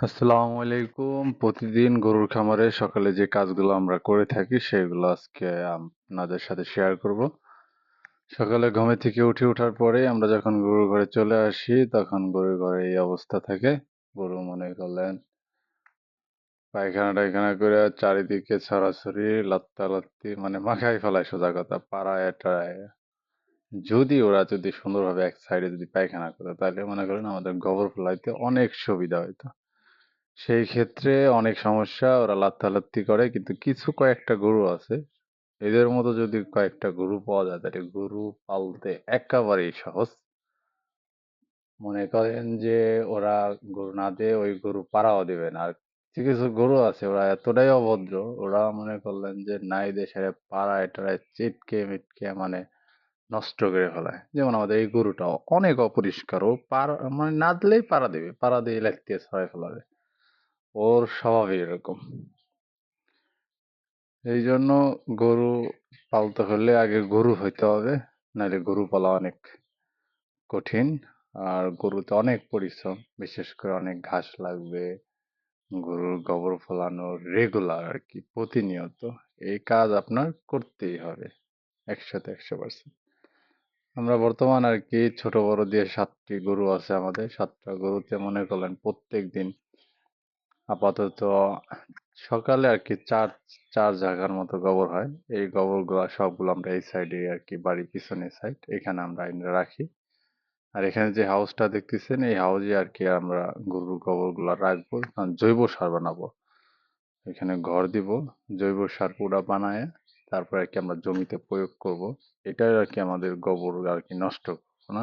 আসসালামু আলাইকুম। প্রতিদিন গরুর খামারে সকালে যে কাজগুলো আমরা করে থাকি, সেগুলো আজকে আপনাদের সাথে শেয়ার করব। সকালে ঘুমে থেকে উঠে ওঠার পরে আমরা যখন গরুর ঘরে চলে আসি, তখন গরুর ঘরে এই অবস্থা থাকে। গরু মনে করলেন পায়খানা টায়খানা করে চারিদিকে ছড়াছড়ি লাত্তা লাত্তি মানে মাখাই ফেলায় সোজা কথা, পাড়ায় টাড়ায়। যদি ওরা যদি সুন্দরভাবে এক সাইডে যদি পায়খানা করে, তাহলে মনে করেন আমাদের গোবর ফেলাইতে অনেক সুবিধা হইতো। সেই ক্ষেত্রে অনেক সমস্যা, ওরা লাত্থালাত্তি করে। কিন্তু কিছু কয়েকটা গরু আছে। এদের মতো যদি কয়েকটা গরু পাওয়া যায়, তাহলে গরু পালতে একেবারেই সহজ। মনে করেন যে ওরা গরু না দিয়ে ওই গরু পাড়াও দেবে না। আর কিছু কিছু গরু আছে, ওরা এতটাই অভদ্র, ওরা মনে করলেন যে নাই দেশে পাড়ায় টাড়ায় চিটকে মিটকে মানে নষ্ট করে ফেলায় যেমন আমাদের এই গরুটাও অনেক অপরিষ্কার। ও পাড়া মানে না দিলেই পাড়া দেবে। পাড়া দিয়ে লাগতে ছড়াই ফেলাবে। ওর স্বভাবই এরকম। এই জন্য গরু পালতে হলে আগে গরু হইতে হবে নাহলে গরু পালা অনেক কঠিন। আর গরুতে অনেক পরিশ্রম, বিশেষ করে অনেক ঘাস লাগবে, গরুর গোবর ফলানো রেগুলার আর কি প্রতিনিয়ত। এই কাজ আপনার করতেই হবে, একসাথে একশো পার্সেন্ট আমরা বর্তমান আর কি ছোট বড় দিয়ে সাতটি গরু আছে আমাদের, সাতটা গরুতে মনে করলেন প্রত্যেক দিন আপাতত সকালে আর কি চার চার জায়গার মতো গোবর হয়। এই গোবরগুলো সবগুলো আমরা এই সাইডে আর কি বাড়ির পিছনের সাইড এখানে আমরা রাখি। আর এখানে যে হাউসটা দেখতেছেন, এই হাউসে আর কি আমরা গরুর গোবরগুলো রাখব জৈব সার বানাবো। এখানে ঘর দিব, জৈব সার পুরা বানায় তারপরে আর কি আমরা জমিতে প্রয়োগ করব। এটাই আর কি আমাদের গোবর আর কি নষ্ট করব না?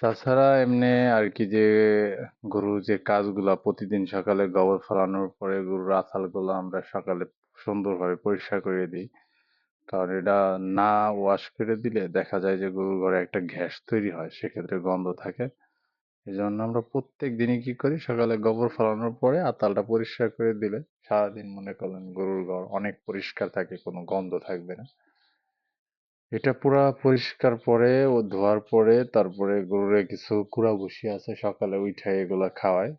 তাছাড়া এমনি আর কি যে গরুর যে কাজগুলা প্রতিদিন সকালে গোবর ফেলানোর পরে গরুর আঁচালগুলো আমরা সকালে সুন্দরভাবে পরিষ্কার করে দিই। কারণ এটা না ওয়াশ করে দিলে দেখা যায় যে গরুর ঘরে একটা গ্যাস তৈরি হয়, সেক্ষেত্রে গন্ধ থাকে। এই জন্য আমরা প্রত্যেক দিনই কি করি, সকালে গোবর ফেলানোর পরে আতালটা পরিষ্কার করে দিলে সারাদিন মনে করেন গরুর ঘর অনেক পরিষ্কার থাকে, কোনো গন্ধ থাকবে না। এটা পুরা পরিষ্কার পরে ও ধোয়ার পরে তারপরে গরুরে কিছু কুড়া ভুসি আছে, সকালে উঠাই এগুলা খাওয়ায়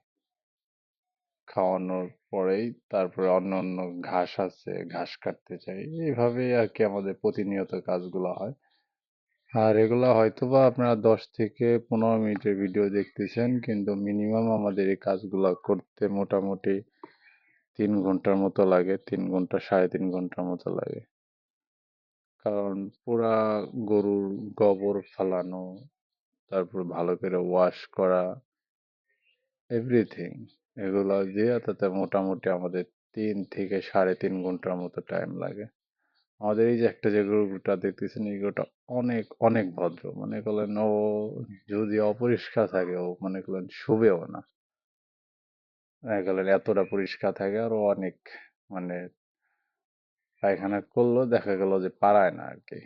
খাওয়ানোর পরেই তারপরে অন্য অন্য ঘাস আছে, ঘাস কাটতে চাই। এইভাবে আর কি আমাদের প্রতিনিয়ত কাজগুলো হয়। আর এগুলা হয়তোবা আপনারা দশ থেকে পনেরো মিনিটের ভিডিও দেখতেছেন, কিন্তু মিনিমাম আমাদের এই কাজগুলো করতে মোটামুটি তিন ঘণ্টার মতো লাগে, তিন ঘণ্টা, সাড়ে তিন ঘণ্টার মতো লাগে। কারণ পুরা গরুর গোবর ফালানো, তারপর ভালো করে ওয়াশ করা এভরিথিং এগুলো দিয়ে তাতে মোটামুটি আমাদের তিন থেকে সাড়ে তিন ঘণ্টার মতো টাইম লাগে। আমাদের এই যে একটা যে গরুটা দেখতেছেন, এই গরুটা অনেক অনেক ভদ্র। মনে করলেন ও যদি অপরিষ্কার থাকে, ও মনে করলেন শুবেও না। দেখা গেলেন এতটা পরিষ্কার থাকে আর অনেক মানে পায়খানা করলেও দেখা গেল যে পারায় না আর কি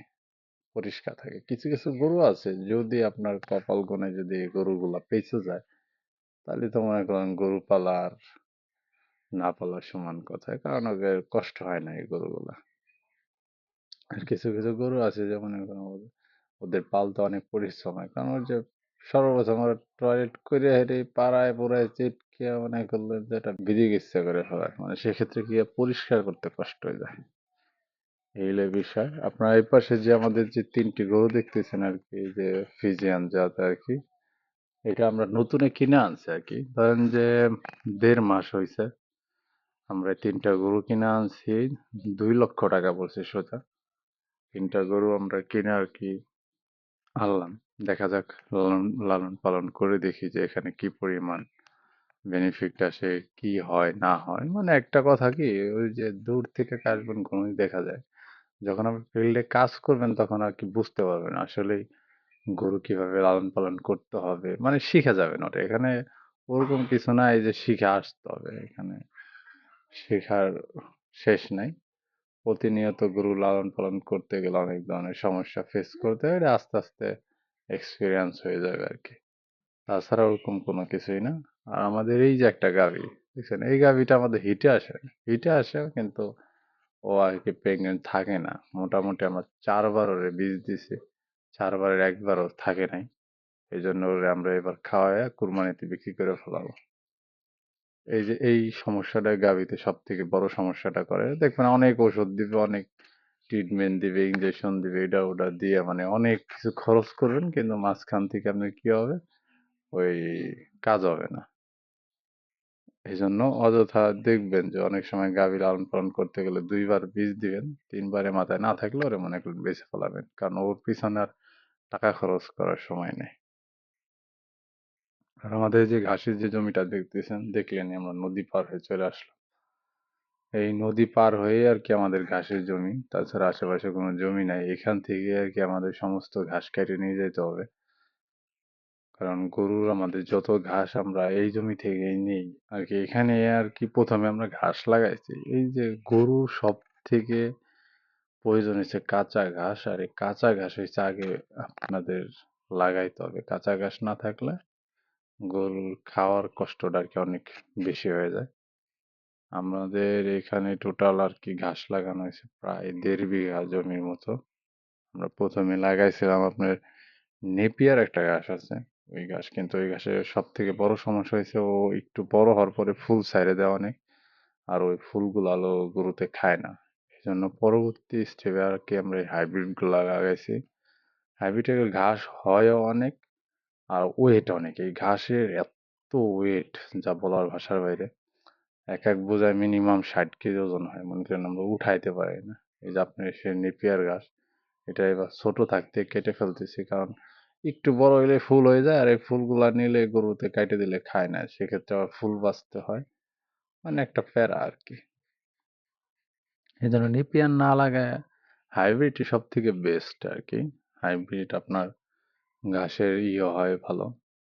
পরিষ্কার থাকে। কিছু কিছু গরু আছে, যদি আপনার কপাল গনে যদি গরুগুলা পেঁচে যায়, তাহলে তো মনে করেন গরু পালা আর না পালা সমান কথায় কারণ ওদের কষ্ট হয় না এই গরুগুলা। আর কিছু কিছু গরু আছে যে মনে করেন ওদের পালতে অনেক পরিশ্রম হয়, কারণ ওই যে সর্বপ্রথম ওরা টয়লেট করে হেঁটে পাড়ায় পোড়ায় চিটকে মনে করলেন যে এটা বিড়ি ইচ্ছা করে ফেলায় মানে সেক্ষেত্রে কি পরিষ্কার করতে কষ্ট হয়ে যায়? এই হলো বিষয়। আপনার এই পাশে যে আমাদের যে তিনটি গরু দেখতেছেন আর কি যে ফিজিয়ান জাত আর কি এটা আমরা নতুনে কিনে আনছি আর কি ধরেন যে দেড় মাস হয়েছে আমরা তিনটা গরু কিনে আনছি, দুই লক্ষ টাকা পড়ছে সোজা। তিনটা গরু আমরা কিনে আর কি আনলাম। দেখা যাক লালন লালন পালন করে দেখি যে এখানে কি পরিমাণ বেনিফিট আসে, কি হয়, না হয়? মানে একটা কথা কি, ওই যে দূর থেকে কাশবন কোনোই দেখা যায়। যখন আপনি ফিল্ডে কাজ করবেন, তখন আর কি বুঝতে পারবেন আসলেই গরু কীভাবে লালন পালন করতে হবে। মানে শিখে যাবেন ওটা। এখানে ওরকম কিছু নাই যে শিখে আসতে হবে। এখানে শেখার শেষ নাই। প্রতিনিয়ত গরু লালন পালন করতে গেলে অনেক ধরনের সমস্যা ফেস করতে হয় আস্তে আস্তে এক্সপিরিয়েন্স হয়ে যাবে আর কি। তাছাড়া ওরকম কোনো কিছুই না। আর আমাদের এই যে একটা গাভী দেখছেন? এই গাভীটা আমাদের হিটে আসে। হিটে আসে কিন্তু ও আর কি প্রেগনেন্ট থাকে না। মোটামুটি আমরা চারবার ওরে বীজ দিছি। চারবারের একবারও থাকে নাই। এই জন্য ওরে আমরা এবার খাওয়ায় কুরবানিতে বিক্রি করে ফেলাবো। এই যে এই সমস্যাটা গাভীতে সব থেকে বড় সমস্যাটা করে। দেখবেন অনেক ওষুধ দিবে, অনেক ট্রিটমেন্ট দিবে ইঞ্জেকশন দিবে, এটা ওটা দিয়ে মানে অনেক কিছু খরচ করবেন। কিন্তু মাঝখান থেকে আপনার কি হবে? ওই কাজ হবে না। এই জন্য অযথা দেখবেন যে অনেক সময় গাভী লালন পালন করতে গেলে দুইবার বীজ দিবেন, তিনবারে মাথায় না থাকলে ওরে মনে করেন বেঁচে ফেলাবেন, কারণ ওর পিছনে আর টাকা খরচ করার সময় নেই। আর আমাদের যে ঘাসের যে জমিটা দেখতেছেন, দেখলেন আমরা নদী পার হয়ে চলে আসলাম। এই নদী পার হয়ে আর কি আমাদের ঘাসের জমি, তাছাড়া আশেপাশে কোনো জমি নাই, এখান থেকে আর কি আমাদের সমস্ত ঘাস কেটে নিয়ে যেতে হবে। কারণ গরুর আমাদের যত ঘাস আমরা এই জমি থেকেই নেই, আর কি এখানে আর কি প্রথমে আমরা ঘাস লাগাইছি। এই যে গরুর সব থেকে প্রয়োজন হচ্ছে কাঁচা ঘাস, আর এই কাঁচা ঘাস হচ্ছে আগে আপনাদের লাগাইতে হবে। কাঁচা ঘাস না থাকলে গরুর খাওয়ার কষ্টটা আর কি অনেক বেশি হয়ে যায়। আমাদের এখানে টোটাল আর কি ঘাস লাগানো হয়েছে প্রায় দেড় বিঘা জমির মতো। আমরা প্রথমে লাগাইছিলাম আপনার নেপিয়ার একটা ঘাস আছে। ওই গাছ কিন্তু ওই গাছের সব থেকে বড় সমস্যা হয়েছে ও একটু বড় হওয়ার পরে ফুল ছাইড়ে দেওয়া অনেক, আর ওই ফুলগুলো আলো গরুতে খায় না। এই জন্য পরবর্তী স্টেপে আর কি আমরা এই হাইব্রিডগুলো লাগাইছি। হাইব্রিডের ঘাস হয়ও অনেক, আর ওয়েট অনেক। এই ঘাসের এত ওয়েট যা বলার ভাষার বাইরে, এক এক বোঝায় মিনিমাম ষাট কেজি ওজন হয়, মনে করেন আমরা উঠাইতে পারি না। এই যে আপনার সে নেপিয়ার ঘাস, এটা এবার ছোট থাকতে কেটে ফেলতেছি, কারণ একটু বড় হলে ফুল হয়ে যায়, আর এই ফুলগুলা নিলে গরুতে কাটে দিলে খায় না, সেক্ষেত্রে আবার ফুল বাঁচতে হয়। মানে একটা প্যারা আর কি এই জন্য নেপিয়ার না লাগায় হাইব্রিডই সব থেকে বেস্ট আর কি হাইব্রিড আপনার ঘাসের ইয়ে হয় ভালো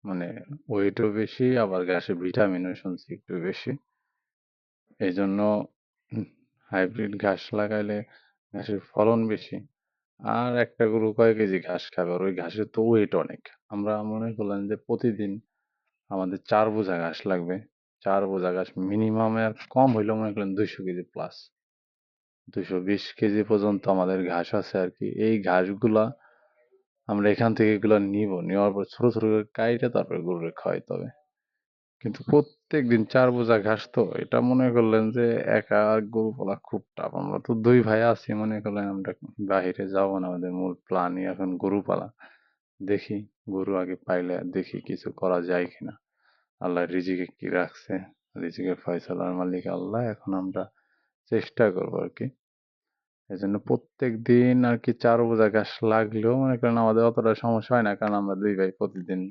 মানে ওয়েটও বেশি, আবার ঘাসের ভিটামিনও শুনছি একটু বেশি। এই জন্য হাইব্রিড ঘাস লাগাইলে ঘাসের ফলন বেশি। আর একটা গরু কয় কেজি ঘাস খাবে? আর ওই ঘাসের তো ওয়েট অনেক। আমরা মনে করলেন যে প্রতিদিন আমাদের চার বোঝা ঘাস লাগবে। চার বোঝা ঘাস মিনিমাম আর কম হইলেও মনে করেন দুইশো কেজি প্লাস দুশো বিশ কেজি পর্যন্ত আমাদের ঘাস আছে আর কি। এই ঘাসগুলা আমরা এখান থেকে এগুলো নিব। নেওয়ার পর ছোট ছোট করে কাইটে তারপরে গরুরে খাওয়াইতে হবে। কিন্তু প্রত্যেক দিন চার বোঝা ঘাস তো, এটা মনে করলেন যে একা গরু পালা খুব টাফ। আমরা তো দুই ভাই আছি, মনে করলেন আমরা বাহিরে যাব না, আমাদের মূল প্ল্যানই এখন গরু পালা। দেখি গরু আগে পাইলে দেখি কিছু করা যায় কিনা। আল্লাহ রিজিকে কি রাখছে, রিজিকের ফয়সালার মালিক আল্লাহ, এখন আমরা চেষ্টা করব আর কি। এই জন্য প্রত্যেক দিন আর কি চার বোঝা ঘাস লাগলেও মনে করেন আমাদের অতটা সমস্যা হয় না, কারণ আমরা দুই ভাই প্রতিদিন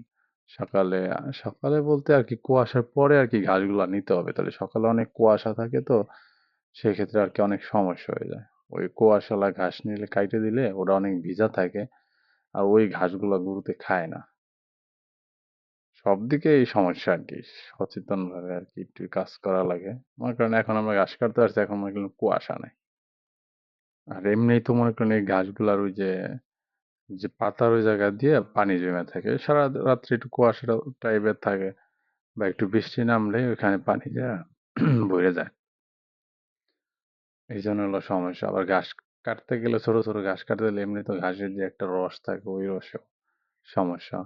সকালে সকালে বলতে আর কি কুয়াশার পরে আর কি ঘাসগুলা নিতে হবে। তাহলে সকালে অনেক কুয়াশা থাকে তো, সেক্ষেত্রে আর কি অনেক সমস্যা হয়ে যায়। ওই কুয়াশালা ঘাস নিলে, কাইটে দিলে ওটা অনেক ভিজা থাকে আর ওই ঘাসগুলা গরুতে খায় না। সব দিকে এই সমস্যা আর কি সচেতন ভাবে আর কি একটু কাজ করা লাগে। মনে করেন এখন আমরা ঘাস কাটতে পারছি এখন মনে করেন কুয়াশা নাই। আর এমনিই তো মনে করেন এই ঘাসগুলার ওই যে যে পাতার ওই জায়গা দিয়ে পানি জমে থাকে। সারা রাত্রি একটু কুয়াশা টাইপের থাকে বা একটু বৃষ্টি নামলে ওইখানে পানি যা ভরে যায়। এই জন্য হলো সমস্যা। আবার ঘাস কাটতে গেলে ছোট ছোট ঘাস কাটতে গেলে এমনি তো ঘাসের যে একটা রস থাকে ওই রসেও সমস্যা।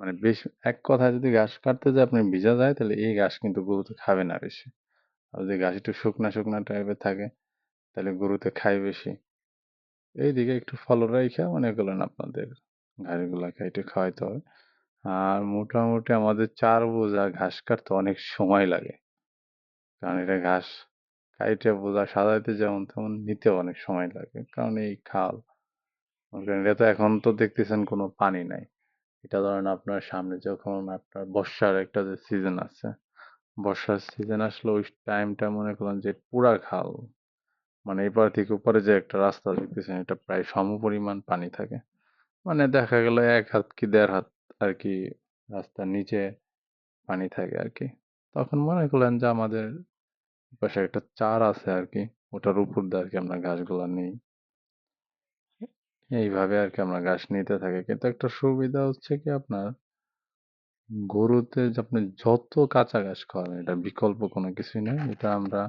মানে বেশ, এক কথায় যদি ঘাস কাটতে যায়, আপনি ভিজা যায়, তাহলে এই ঘাস কিন্তু গরুতে খাবে না বেশি। আর যদি ঘাস একটু শুকনা শুকনা টাইপের থাকে, তাহলে গরুতে খায় বেশি। এইদিকে একটু ফল রাইখা মনে করলেন আপনাদের ঘাসগুলা খাইতে খাওয়াইতে হবে। আর মোটামুটি আমাদের চার বোঝা ঘাস কাটতে অনেক সময় লাগে। কারণ এটা ঘাস কাইটে বোঝা সাজাইতে যেমন তেমন নিতে অনেক সময় লাগে। কারণ এই খাল এটা তো এখন তো দেখতেছেন কোনো পানি নাই। এটা ধরেন আপনার সামনে যখন আপনার বর্ষার একটা যে সিজন আছে, বর্ষার সিজন আসলে ওই টাইমটা মনে করেন যে পুরা খাল। মানে এপার থেকে ওপারে যে একটা রাস্তা দেখতেছেন, এটা প্রায় সমপরিমাণ পানি থাকে। মানে দেখা গেল এক হাত কি দেড় হাত আর কি রাস্তার নিচে পানি থাকে আর কি। তখন মনে করলেন যে আমাদের পাশে একটা চার আছে আর কি, ওটার উপর দিয়ে আর কি আমরা ঘাসগুলা নিই। এইভাবে আর কি আমরা ঘাস নিতে থাকি। কিন্তু একটা সুবিধা হচ্ছে কি আপনার, গরুতে আপনি যত কাঁচা ঘাস খাওয়াবেন, এটা বিকল্প কোনো কিছুই নেই। এটা আমরা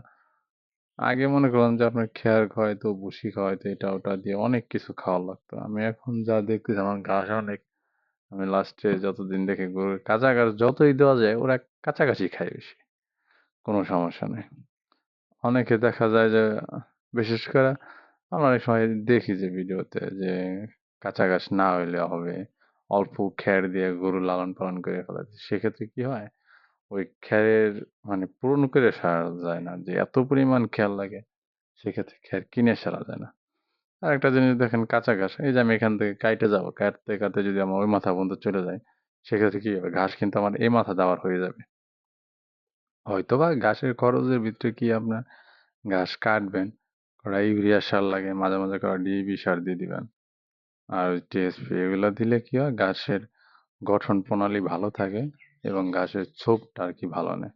আগে মনে করলাম যে আপনার খেয়ার খাওয়াইতো ভুসি খাওয়াইতো এটা ওটা দিয়ে অনেক কিছু খাওয়া লাগতো। আমি এখন যা দেখতেছি, আমার ঘাস অনেক, আমি লাস্টে যতদিন দেখে গরুর কাঁচা ঘাস যতই দেওয়া যায়, ওরা কাছাকাছি খায় বেশি। কোনো সমস্যা নেই। অনেকে দেখা যায় যে, বিশেষ করে আমরা অনেক সময় দেখি যে ভিডিওতে যে কাঁচা ঘাস না হইলে হবে, অল্প খ্যার দিয়ে গরু লালন পালন করে ফেলা। সেক্ষেত্রে কি হয় ওই খ্যারের মানে পূরণ করে সারা যায় না, যে এত পরিমাণ খেয়াল লাগে, সেক্ষেত্রে খ্যার কিনে সারা যায় না। আর একটা জিনিস দেখেন কাঁচা ঘাস, এই যে আমি এখান থেকে কাইটে যাব, কাটতে কাটতে যদি আমার ওই মাথা পর্যন্ত চলে যায়, সেক্ষেত্রে কি হবে? ঘাস কিন্তু আমার এই মাথা দেওয়ার হয়ে যাবে। হয়তোবা ঘাসের খরচের ভিতরে কি আপনার ঘাস কাটবেন করা ইউরিয়া সার লাগে, মাঝে মাঝে করা ডিএপি সার দিয়ে দিবেন। আর টিএসপি এগুলো দিলে কি হয়? ঘাসের গঠন প্রণালী ভালো থাকে। এবং ঘাসের ছোপটা আর কি ভালো নেয়।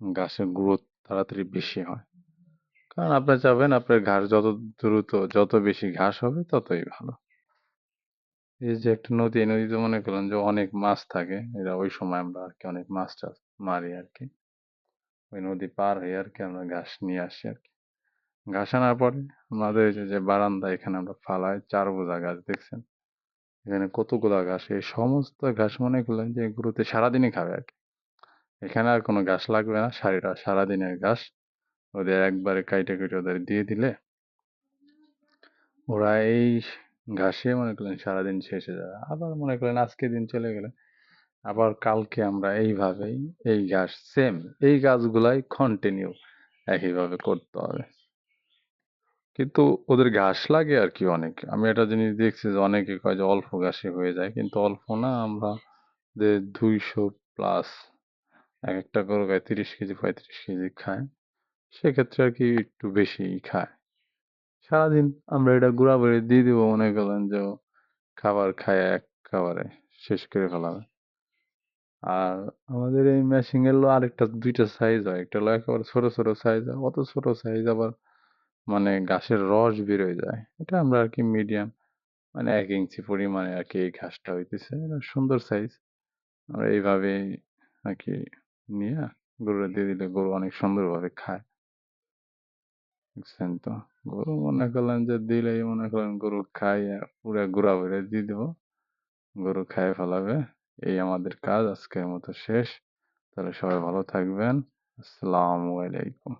ঘাসের গ্রোথ তাড়াতাড়ি বেশি হয়। কারণ আপনি চাবেন আপনার ঘাস যত দ্রুত, যত বেশি ঘাস হবে ততই ভালো। এই যে একটা নদী, এই নদীতে মনে করলেন যে অনেক মাছ থাকে। এরা ওই সময় আমরা আর কি অনেক মাছ টাছ মারি আর কি ওই নদী পার হয়ে আর কি আমরা ঘাস নিয়ে আসি আর কি ঘাস আনার পরে আমাদের যে বারান্দা এখানে আমরা ফালাই, চার বোঝা গাছ দেখছেন? এখানে কতগুলা ঘাস এই সমস্ত ঘাস মনে করলেন যে এগুলোতে সারাদিনই খাবে আর কি। এখানে আর কোনো ঘাস লাগবে না সারিটা সারাদিনের ঘাস ওদের একবারে কাইটে কেটে ওদের দিয়ে দিলে। ওরা এই ঘাসে মনে করলেন সারাদিন শেষে যাবে। আবার মনে করেন আজকে দিন চলে গেলে। আবার কালকে আমরা এইভাবেই এই ঘাস সেম এই গাছগুলাই কন্টিনিউ একইভাবে করতে হবে। কিন্তু ওদের ঘাস লাগে আর কি অনেক। আমি একটা জিনিস দেখছি যে অনেকে কয় যে অল্প ঘাসে হয়ে যায়, কিন্তু অল্প না, আমরা যে দুইশো প্লাস এক একটা গরু গায়ে তিরিশ কেজি, পঁয়ত্রিশ কেজি খায়। সেক্ষেত্রে আর কি একটু বেশি খায়। সারাদিন আমরা এটা করে দিয়ে দিব মনে করলেন যে খাবার খায় এক খাবারে, শেষ করে ফেলাবে আর আমাদের এই মেশিং এর আরেকটা, দুইটা সাইজ হয়। একটা হলো একেবারে ছোট ছোট সাইজ হয়, অত ছোট সাইজ আবার মানে গাছের রস বেরোয় যায়। এটা আমরা আর কি মিডিয়াম মানে এক ইঞ্চি পরিমাণে আর কি এই ঘাসটা হইতেছে। সুন্দর সাইজ আমরা এইভাবেই আর কি নিয়ে গরুরে দিয়ে দিলে গরু অনেক সুন্দরভাবে খায়। বুঝছেন তো? গরু মনে করলেন যে দিলেই মনে করেন গরু খাই পুরো গুড়া ভরে দিয়ে দেবো। গরু খায় ফেলাবে। এই আমাদের কাজ, আজকের মতো শেষ। তাহলে সবাই ভালো থাকবেন। আসসালামু আলাইকুম।